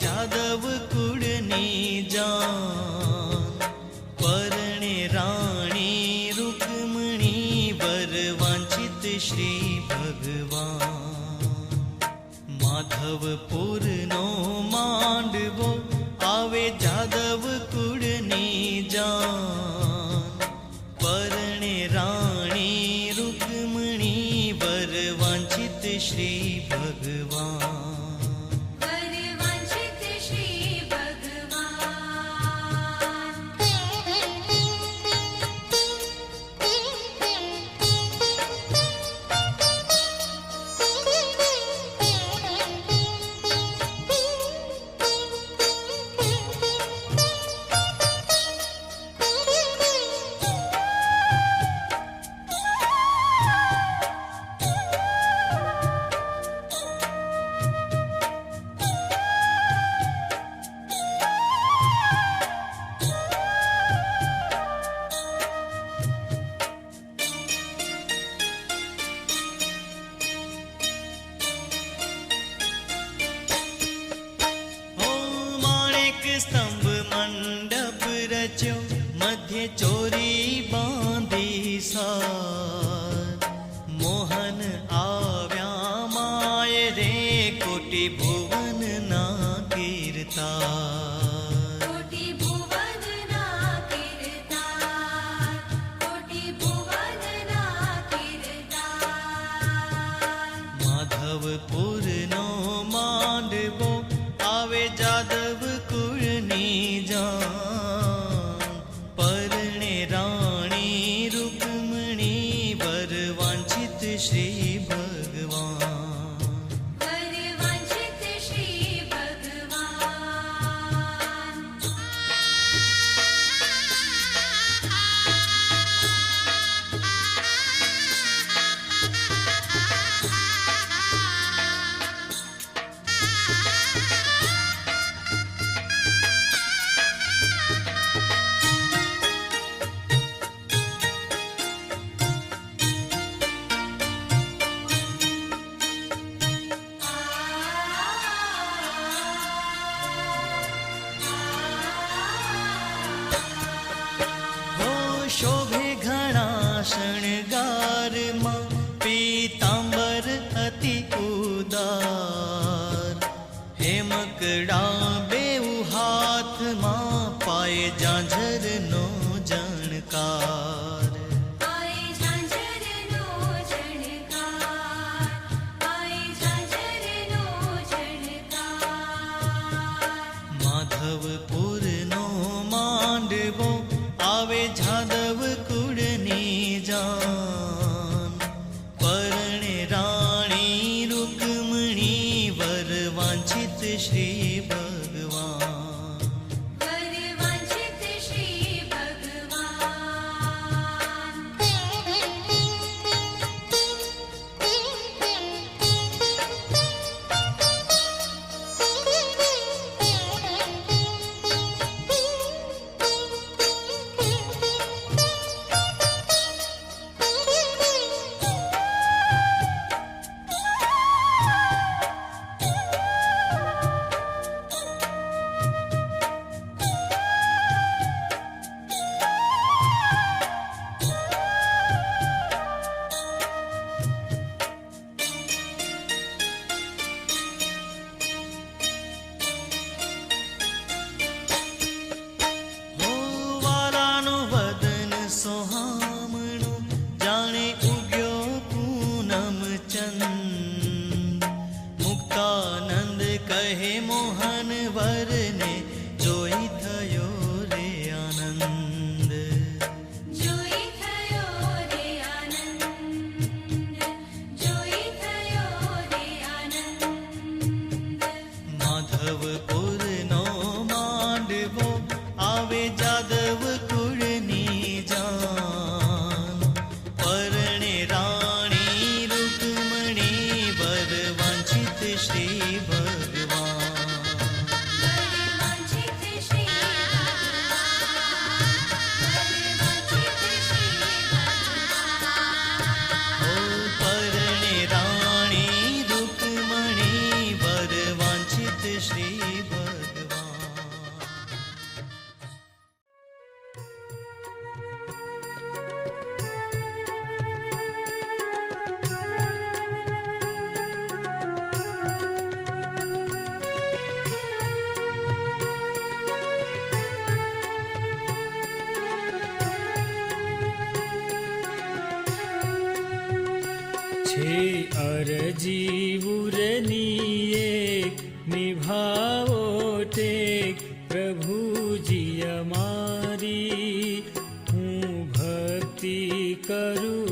જાદવ કુળની જાન પરણે રાણી રૂકમણી વર વાંછિત શ્રી ભગવાન. માધવપુર Allah आत्मा पाए जांझे रहे मोहन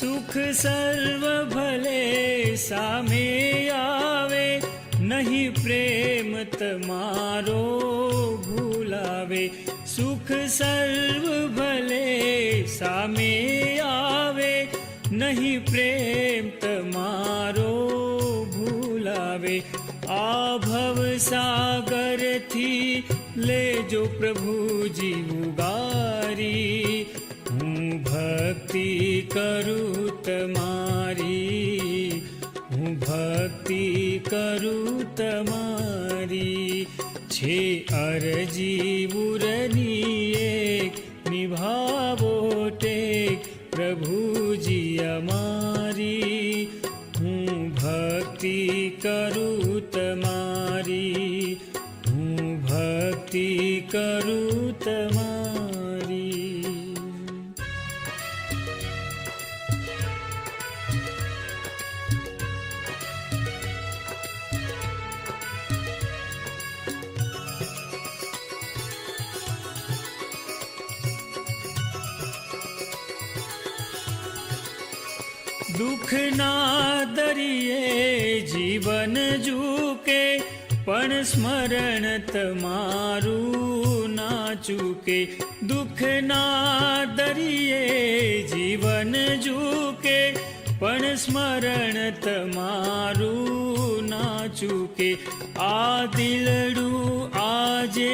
સુખ સર્વ ભલે સામે આવે, નહીં પ્રેમ તમારો ભૂલાવે. સુખ સર્વ ભલે સામે આવે, નહીં પ્રેમ તમારો ભૂલાવે. આ ભવ સાગરથી લેજો પ્રભુજી ઉગારી હું ભક્તિ કરું તમારી હું ભક્તિ કરું તમારી છે અરજી બુરની એક નિભાવો ટેક, પ્રભુજી અમારી. હું ભક્તિ કરું તમારી હું ભક્તિ કરું તમારી દુઃખના દરિયે જીવન ઝૂકે પણ સ્મરણ તમારું ના ચૂકે દુઃખના દરિયે જીવન ઝૂકે પણ સ્મરણ તમારું ના ચૂકે આ દિલડું આજે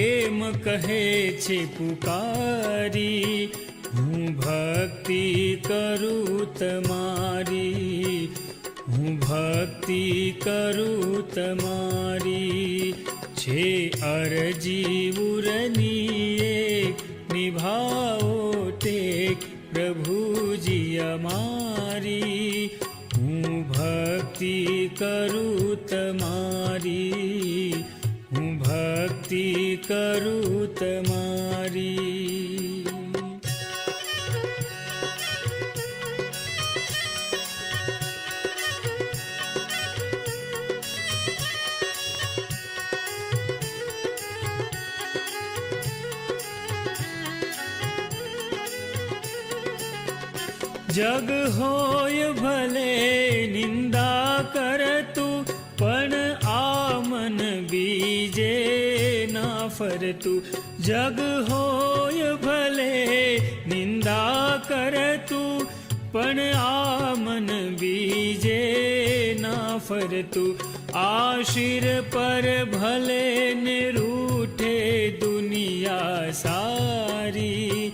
એમ કહે છે પુકારી હું ભક્તિ કરું તમારી હું ભક્તિ કરું તમારી છે અરજી ઉરની નિભાવો ટેક પ્રભુજી અમારી. હું ભક્તિ કરું તમારી હું ભક્તિ કરું તમારી જગ હોય ભલે નિંદા કરતું પણ આ મન બીજે ના ફરતું જગ હોય ભલે નિંદા કરતું પણ આ મન બીજે ના ફરતું આ શિર પર ભલે ને રૂઠે દુનિયા સારી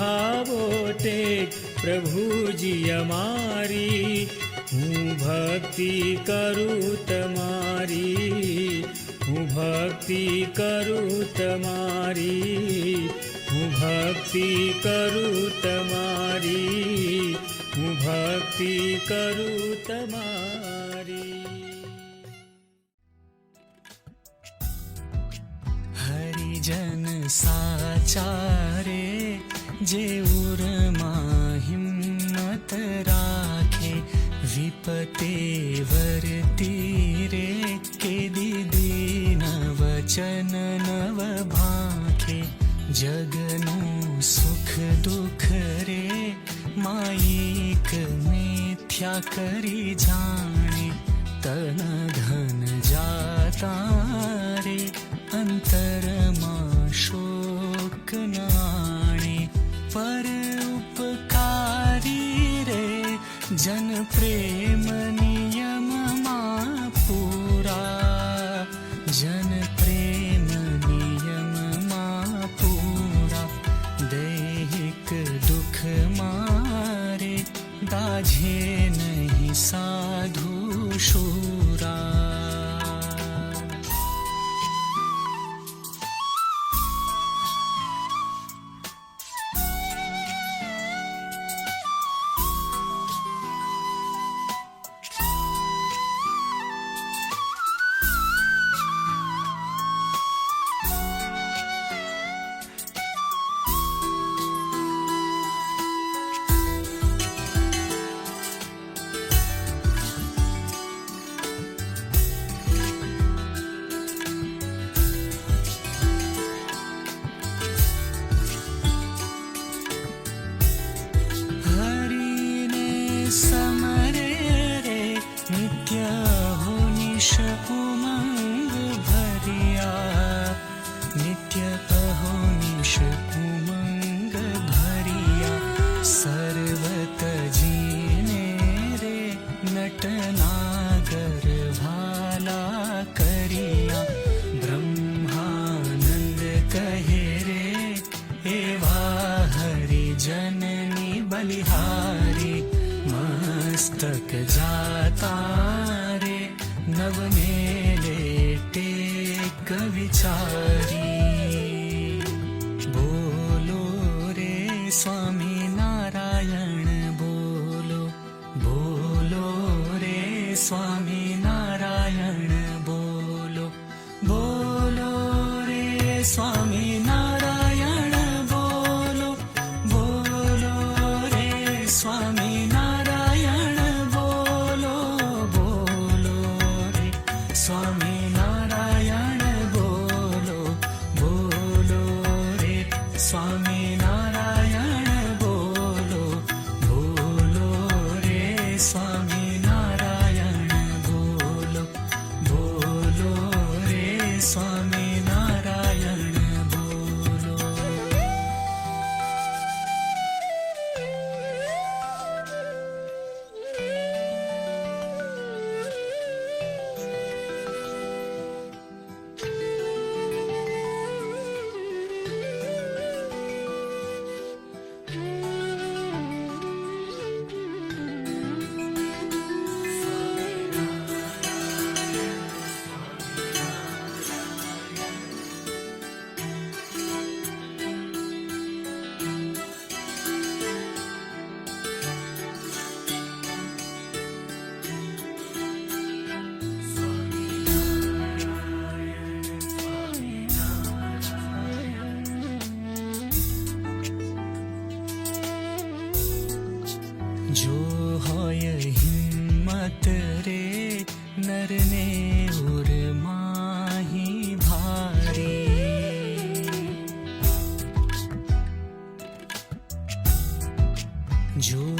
નિભાવો ટેક પ્રભુજી અમારી હું ભક્તિ કરું તમારી હું ભક્તિ કરું તમારી હું ભક્તિ કરું તમારી હું ભક્તિ કરું તમારી હરિજન સાચારે जेऊर माँ हिम्मत राखे विपतेवर तीरे के दीदी नव चन नव भाखे। जगनु सुख दुख रे माईक मिथ्या करी जाने। तन घन जाता रे, अंतर જન પ્રેમ तारे रे नवने विचारी। बोलो रे स्वामी नारायण बोलो। बोलो रे स्वामी नारायण बोलो। बोलो रे स्वामी नारायण बोलो। बोलो रे स्वामी जो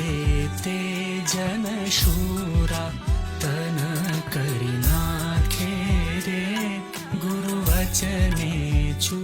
जेते जनशूरा तन करिनाखे रे गुरुवचने चू